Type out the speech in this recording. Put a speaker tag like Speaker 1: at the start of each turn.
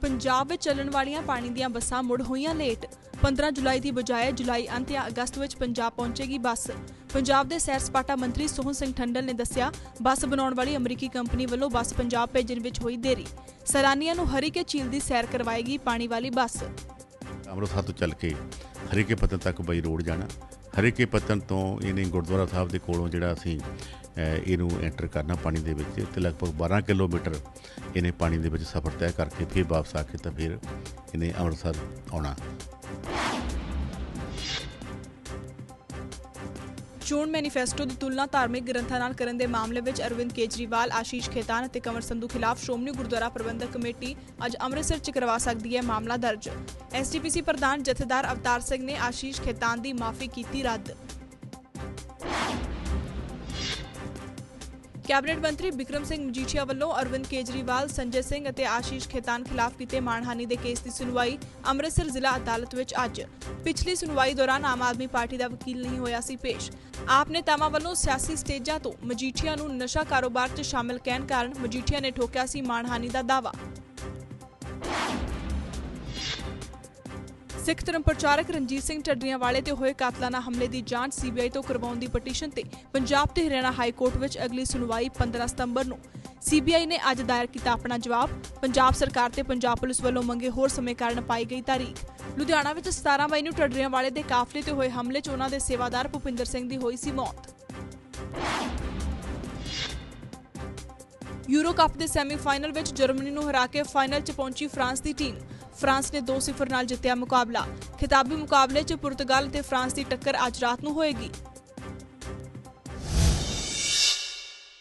Speaker 1: ਪੰਜਾਬ ਵਿੱਚ ਚੱਲਣ ਵਾਲੀਆਂ ਪਾਣੀ ਦੀਆਂ ਬੱਸਾਂ ਮੁੜ ਹੋਈਆਂ ਲੇਟ। 15 ਜੁਲਾਈ ਦੀ ਬਜਾਏ ਜੁਲਾਈ ਅੰਤ ਜਾਂ ਅਗਸਤ ਵਿੱਚ ਪੰਜਾਬ ਪਹੁੰਚੇਗੀ ਬੱਸ। ਪੰਜਾਬ ਦੇ ਸੈਰ ਸਪਾਟਾ ਮੰਤਰੀ ਸੋਹਣ ਸਿੰਘ ਠੰਡਲ ਨੇ ਦੱਸਿਆ, ਬੱਸ ਬਣਾਉਣ ਵਾਲੀ ਅਮਰੀਕੀ ਕੰਪਨੀ ਵੱਲੋਂ ਬੱਸ ਪੰਜਾਬ ਭੇਜਣ ਵਿੱਚ ਹੋਈ ਦੇਰੀ। ਸੈਲਾਨੀਆਂ ਨੂੰ ਹਰੀਕੇ ਝੀਲ ਦੀ ਸੈਰ ਕਰਵਾਏਗੀ ਪਾਣੀ ਵਾਲੀ ਬੱਸ।
Speaker 2: ਅੰਮ੍ਰਿਤਸਰ ਤੋਂ ਚੱਲ ਕੇ ਹਰੀਕੇ ਪੱਤਨ ਤੱਕ ਬਈ ਰੋਡ ਜਾਣਾ। ਹਰੇਕੇ ਪੱਤਨ ਤੋਂ ਇਹਨੇ ਗੁਰਦੁਆਰਾ ਸਾਹਿਬ ਦੇ ਕੋਲੋਂ ਜਿਹੜਾ ਅਸੀਂ ਇਹਨੂੰ ਐਂਟਰ ਕਰਨਾ ਪਾਣੀ ਦੇ ਵਿੱਚ ਤੇ ਲਗਭਗ 12 ਕਿਲੋਮੀਟਰ ਇਹਨੇ ਪਾਣੀ ਦੇ ਵਿੱਚ ਸਫ਼ਰ ਤੈਅ ਕਰਕੇ ਫਿਰ ਵਾਪਸ ਆ ਕੇ ਤਾਂ ਫਿਰ ਇਹਨੇ ਅੰਮ੍ਰਿਤਸਰ ਆਉਣਾ।
Speaker 1: ਚੋਣ ਮੈਨੀਫੈਸਟੋ ਦੀ ਤੁਲਨਾ ਧਾਰਮਿਕ ਗ੍ਰੰਥਾਂ ਨਾਲ ਕਰਨ ਦੇ ਮਾਮਲੇ ਵਿੱਚ ਅਰਵਿੰਦ ਕੇਜਰੀਵਾਲ, ਆਸ਼ੀਸ਼ ਖੇਤਾਨ ਅਤੇ ਕੰਵਰ ਸੰਧੂ ਖਿਲਾਫ ਸ਼੍ਰੋਮਣੀ ਗੁਰਦੁਆਰਾ ਪ੍ਰਬੰਧਕ ਕਮੇਟੀ ਅੱਜ ਅੰਮ੍ਰਿਤਸਰ 'ਚ ਕਰਵਾ ਸਕਦੀ ਹੈ ਮਾਮਲਾ ਦਰਜ। ਐਸਟੀਪੀਸੀ ਪ੍ਰਧਾਨ ਜਥੇਦਾਰ ਅਵਤਾਰ ਸਿੰਘ ਨੇ ਆਸ਼ੀਸ਼ ਖੇਤਾਨ ਦੀ ਮਾਫੀ ਕੀਤੀ ਰੱਦ। ਕੈਬਨਿਟ ਮੰਤਰੀ ਬਿਕਰਮ ਸਿੰਘ ਮਜੀਠੀਆ ਵੱਲੋਂ ਅਰਵਿੰਦ ਕੇਜਰੀਵਾਲ, ਸੰਜੇ ਸਿੰਘ ਅਤੇ ਆਸ਼ੀਸ਼ ਖੇਤਾਨ ਖਿਲਾਫ ਕੀਤੇ ਮਾਣਹਾਨੀ ਦੇ ਕੇਸ ਦੀ ਸੁਣਵਾਈ ਅੰਮ੍ਰਿਤਸਰ ਜ਼ਿਲ੍ਹਾ ਅਦਾਲਤ ਵਿੱਚ ਅੱਜ। ਪਿਛਲੀ ਸੁਣਵਾਈ ਦੌਰਾਨ ਆਮ ਆਦਮੀ ਪਾਰਟੀ ਦਾ ਵਕੀਲ ਨਹੀਂ ਹੋਇਆ ਸੀ ਪੇਸ਼। ਆਪ ਨੇਤਾਵਾਂ ਵੱਲੋਂ ਸਿਆਸੀ ਸਟੇਜਾਂ ਤੋਂ ਮਜੀਠੀਆ ਨੂੰ ਨਸ਼ਾ ਕਾਰੋਬਾਰ 'ਚ ਸ਼ਾਮਲ ਕਹਿਣ ਕਾਰਨ ਮਜੀਠੀਆ ਨੇ ਠੋਕਿਆ ਸੀ ਮਾਣਹਾਨੀ ਦਾ ਦਾਅਵਾ। ਸਿੱਖ ਧਰਮ ਪ੍ਰਚਾਰਕ ਰਣਜੀਤ ਸਿੰਘ ਢੱਡਰੀਆਂ ਵਾਲੇ ਤੇ ਹੋਏ ਕਾਤਲਾਨਾ ਹਮਲੇ ਦੀ ਜਾਂਚ ਸੀਬੀਆਈ ਤੋਂ ਕਰਵਾਉਣ ਦੀ ਪਟੀਸ਼ਨ ਤੇ ਪੰਜਾਬ ਤੇ ਹਰਿਆਣਾ ਹਾਈ ਕੋਰਟ ਵਿੱਚ ਅਗਲੀ ਸੁਣਵਾਈ 15 ਸਤੰਬਰ ਨੂੰ। ਸੀਬੀਆਈ ਨੇ ਅੱਜ ਦਾਇਰ ਕੀਤਾ ਆਪਣਾ ਜਵਾਬ। ਪੰਜਾਬ ਸਰਕਾਰ ਤੇ ਪੰਜਾਬ ਪੁਲਿਸ ਵੱਲੋਂ ਮੰਗੇ ਹੋਰ ਸਮੇਂ ਕਾਰਨ ਪਾਈ ਗਈ ਤਾਰੀਖ। ਲੁਧਿਆਣਾ ਵਿੱਚ 17 ਮਈ ਨੂੰ ਢੱਡਰੀਆਂ ਵਾਲੇ ਦੇ ਕਾਫਲੇ ਤੇ ਹੋਏ ਹਮਲੇ 'ਚ ਉਹਨਾਂ ਦੇ ਸੇਵਾਦਾਰ ਭੁਪਿੰਦਰ ਸਿੰਘ ਦੀ ਹੋਈ ਸੀ ਮੌਤ। ਯੂਰੋ ਕੱਪ ਦੇ ਸੈਮੀਫਾਈਨਲ ਵਿੱਚ ਜਰਮਨੀ ਨੂੰ ਹਰਾ ਕੇ ਫਾਈਨਲ 'ਚ ਪਹੁੰਚੀ ਫਰਾਂਸ ਦੀ ਟੀਮ। ਫਰਾਂਸ ਨੇ 2-0 ਨਾਲ ਜਿੱਤਿਆ ਮੁਕਾਬਲਾ। ਖਿਤਾਬੀ ਮੁਕਾਬਲੇ 'ਚ ਪੁਰਤਗਾਲ ਤੇ ਫਰਾਂਸ ਦੀ ਟੱਕਰ ਅੱਜ ਰਾਤ ਨੂੰ ਹੋਏਗੀ।